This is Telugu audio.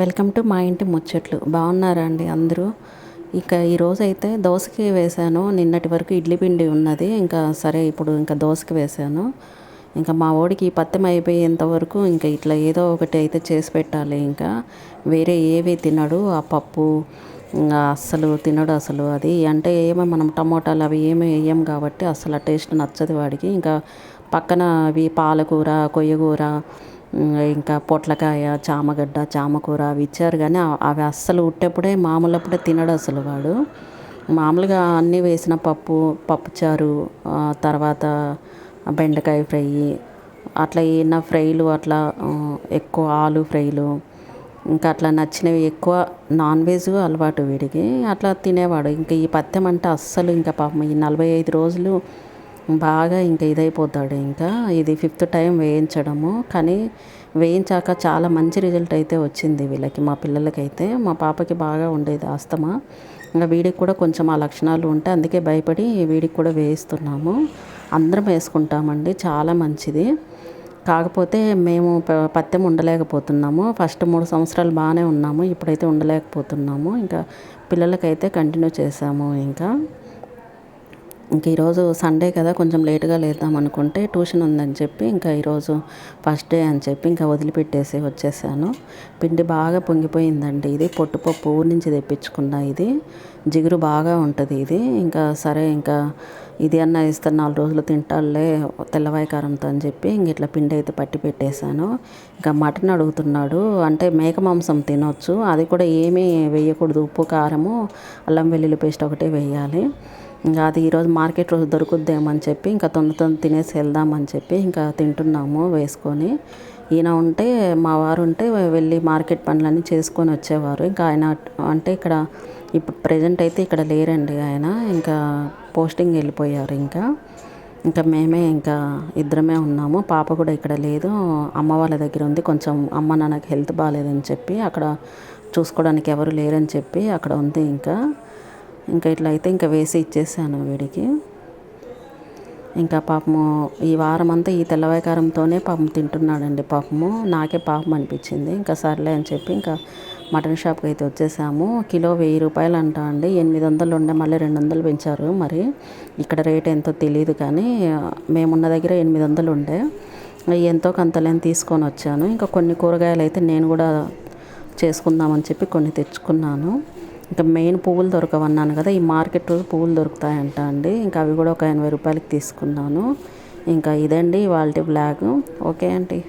వెల్కమ్ టు మా ఇంటి ముచ్చట్లు. బాగున్నారా అండి అందరూ? ఇక ఈరోజు అయితే దోశకి వేశాను. నిన్నటి వరకు ఇడ్లీ పిండి ఉన్నది. ఇంకా సరే ఇప్పుడు ఇంకా దోశకి వేశాను. ఇంకా మా ఓడికి పత్తం అయిపోయేంత వరకు ఇంకా ఇట్లా ఏదో ఒకటి అయితే చేసి పెట్టాలి. ఇంకా వేరే ఏవి తినడు. ఆ పప్పు ఇంకా అస్సలు తినడు అసలు అది. అంటే ఏమో మనం టమోటాలు అవి ఏమి వేయం కాబట్టి అసలు ఆ టేస్ట్ నచ్చదు వాడికి. ఇంకా పక్కన అవి పాలకూర కొయ్యకూర ఇంకా పొట్లకాయ చామగడ్డ చామకూర అవి ఇచ్చారు కానీ అవి అస్సలు ఉట్టేప్పుడే మామూలప్పుడే తినడు అసలు వాడు. మామూలుగా అన్నీ వేసిన పప్పు పప్పుచారు తర్వాత బెండకాయ ఫ్రై అట్లా ఏమైనా ఫ్రైలు అట్లా ఎక్కువ ఆలు ఫ్రైలు ఇంకా అట్లా నచ్చినవి ఎక్కువ నాన్ వెజ్ అలవాటు వీడికి. అట్లా తినేవాడు. ఇంకా ఈ పత్యం అంటే అస్సలు ఇంకా పాపం ఈ నలభై ఐదు రోజులు బాగా ఇంకా ఇదైపోతాడు ఇంకా. ఇది ఫిఫ్త్ టైం వేయించడము. కానీ వేయించాక చాలా మంచి రిజల్ట్ అయితే వచ్చింది వీళ్ళకి మా పిల్లలకైతే. మా పాపకి బాగా ఉండేది ఆస్తమా. ఇంకా వీడికి కూడా కొంచెం ఆ లక్షణాలు ఉంటే అందుకే భయపడి వీడికి కూడా వేయిస్తున్నాము. అందరం వేసుకుంటామండి చాలా మంచిది. కాకపోతే మేము పత్యం ఉండలేకపోతున్నాము. ఫస్ట్ మూడు సంవత్సరాలు బాగానే ఉన్నాము ఇప్పుడైతే ఉండలేకపోతున్నాము. ఇంకా పిల్లలకైతే కంటిన్యూ చేసాము ఇంకా. ఇంక ఈరోజు సండే కదా కొంచెం లేట్గా లేద్దాం అనుకుంటే ట్యూషన్ ఉందని చెప్పి ఇంకా ఈరోజు ఫస్ట్ డే అని చెప్పి ఇంకా వదిలిపెట్టేసి వచ్చేసాను. పిండి బాగా పొంగిపోయిందండి ఇది. పొట్టుపప్పు ఊరి నుంచి తెప్పించుకున్న ఇది. జిగురు బాగా ఉంటుంది ఇది. ఇంకా సరే ఇంకా ఇది అన్న ఇస్తే నాలుగు రోజులు తింటాలే తెల్లవాయి కారంతో అని చెప్పి ఇంక ఇట్లా పిండి అయితే పట్టి పెట్టేశాను. ఇంకా మటన్ అడుగుతున్నాడు. అంటే మేక మాంసం తినొచ్చు. అది కూడా ఏమీ వేయకూడదు. ఉప్పు కారము అల్లం వెల్లుల్లి పేస్ట్ ఒకటే వేయాలి. ఇంకా అది ఈరోజు మార్కెట్ రోజు దొరుకుద్దేమని చెప్పి ఇంకా తొందర తొందర తినేసి వెళ్దామని చెప్పి ఇంకా తింటున్నాము వేసుకొని. ఈయన ఉంటే మా వారు ఉంటే వెళ్ళి మార్కెట్ పనులన్నీ చేసుకొని వచ్చేవారు. ఇంకా ఆయన అంటే ఇక్కడ ఇప్పుడు ప్రజెంట్ అయితే ఇక్కడ లేరండి ఆయన. ఇంకా పోస్టింగ్ వెళ్ళిపోయారు ఇంకా. ఇంకా మేమే ఇంకా ఇద్దరమే ఉన్నాము. పాప కూడా ఇక్కడ లేదు. అమ్మ వాళ్ళ దగ్గర ఉంది. కొంచెం అమ్మ నాన్నకి హెల్త్ బాగాలేదని చెప్పి అక్కడ చూసుకోవడానికి ఎవరు లేరని చెప్పి అక్కడ ఉంది ఇంకా. ఇంకా ఇట్లా అయితే ఇంకా వేసి ఇచ్చేసాను వీడికి. ఇంకా పాపము ఈ వారం అంతా ఈ తెల్లవాయకారంతోనే పాపం తింటున్నాడండి పాపము. నాకే పాపం అనిపించింది. ఇంకా సర్లే అని చెప్పి ఇంకా మటన్ షాప్కి అయితే వచ్చేసాము. కిలో వెయ్యి రూపాయలు అంటా అండి. ఎనిమిది వందలు ఉండే మళ్ళీ రెండు వందలు పెంచారు మరి. ఇక్కడ రేట్ ఎంతో తెలియదు కానీ మేమున్న దగ్గర ఎనిమిది వందలు ఉండే. ఎంతో కొంతలేని తీసుకొని వచ్చాను. ఇంకా కొన్ని కూరగాయలు అయితే నేను కూడా చేసుకుందామని చెప్పి కొన్ని తెచ్చుకున్నాను. ఇంకా మెయిన్ పువ్వులు దొరకవన్నాను కదా ఈ మార్కెట్ రోజు పువ్వులు దొరుకుతాయంట అండి. ఇంకా అవి కూడా ఒక ఎనభై రూపాయలకి తీసుకున్నాను. ఇంకా ఇదండి వాళ్ళ బ్లాగ్. ఓకే అండి.